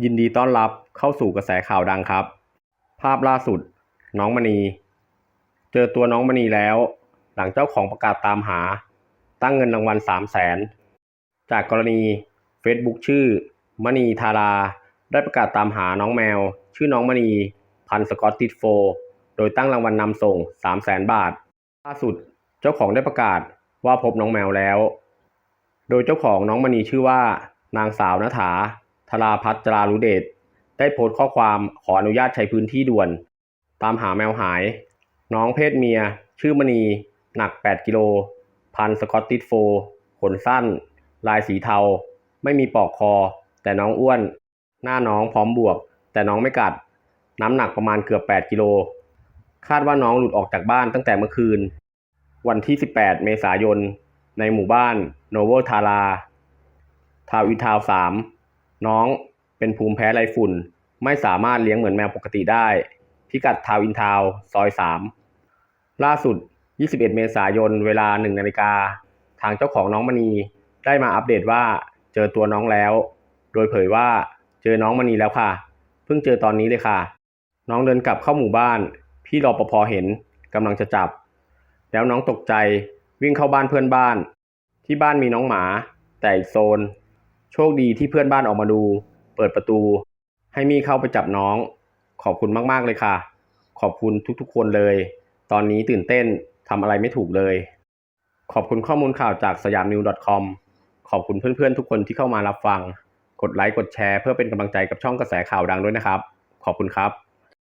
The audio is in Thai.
ยินดีต้อนรับเข้าสู่กระแสข่าวดังครับ ภาพล่าสุด น้องมณี เจอตัวน้องมณีแล้ว หลังเจ้าของประกาศตามหา ตั้งเงินรางวัล3 0 0แสนจากกรณี Facebook ชื่อ มณีธารา ได้ประกาศตามหาน้องแมว ชื่อน้องมณี พันสกอตติชโฟ โดยตั้งรางวัลนำส่ง 3 0 0แสนบาท ล่าสุดเจ้าของได้ประกาศว่าพบน้องแมวแล้ว โดยเจ้าของน้องมณีชื่อว่า นางสาวณฐา ธราพัฒน์จรารุเดชได้โพสต์ข้อความขออนุญาตใช้พื้นที่ด่วน ตามหาแมวหาย น้องเพศเมีย ชื่อมณี หนัก 8 กิโล พันสกอตติชโฟขนสั้น ลายสีเทา ไม่มีปอกคอ แต่น้องอ้วน หน้าน้องพร้อมบวก แต่น้องไม่กัด น้ำหนักประมาณเกือบ 8 กิโล คาดว่าน้องหลุดออกจากบ้านตั้งแต่เมื่อคืน วันที่ 18 เมษายน ในหมู่บ้านโนโวทาราทาวิทาวน์สาม น้องเป็นภูมิแพ้ไรฝุ่น ไม่สามารถเลี้ยงเหมือนแมวปกติได้ พิกัดทาวอินทาวซอย 3 ล่าสุด 21 เมษายน เวลา 1 นาฬิกา ทางเจ้าของน้องมณีได้มาอัปเดตว่าเจอตัวน้องแล้ว โดยเผยว่าเจอน้องมณีแล้วค่ะ เพิ่งเจอตอนนี้เลยค่ะ น้องเดินกลับเข้าหมู่บ้าน พี่รอปภเห็นกำลังจะจับ แล้วน้องตกใจวิ่งเข้าบ้านเพื่อนบ้าน ที่บ้านมีน้องหมา แต่อีกโซน โชคดีที่เพื่อนบ้านออกมาดู เปิดประตู ให้มี่เข้าไปจับน้อง ขอบคุณมากๆเลยค่ะ ขอบคุณทุกๆคนเลย ตอนนี้ตื่นเต้นทำอะไรไม่ถูกเลย ขอบคุณข้อมูลข่าวจากสยามนิว .com ขอบคุณเพื่อนๆทุกคนที่เข้ามารับฟัง กดไลค์กดแชร์เพื่อเป็นกำลังใจกับช่องกระแสข่าวดังด้วยนะครับ ขอบคุณครับ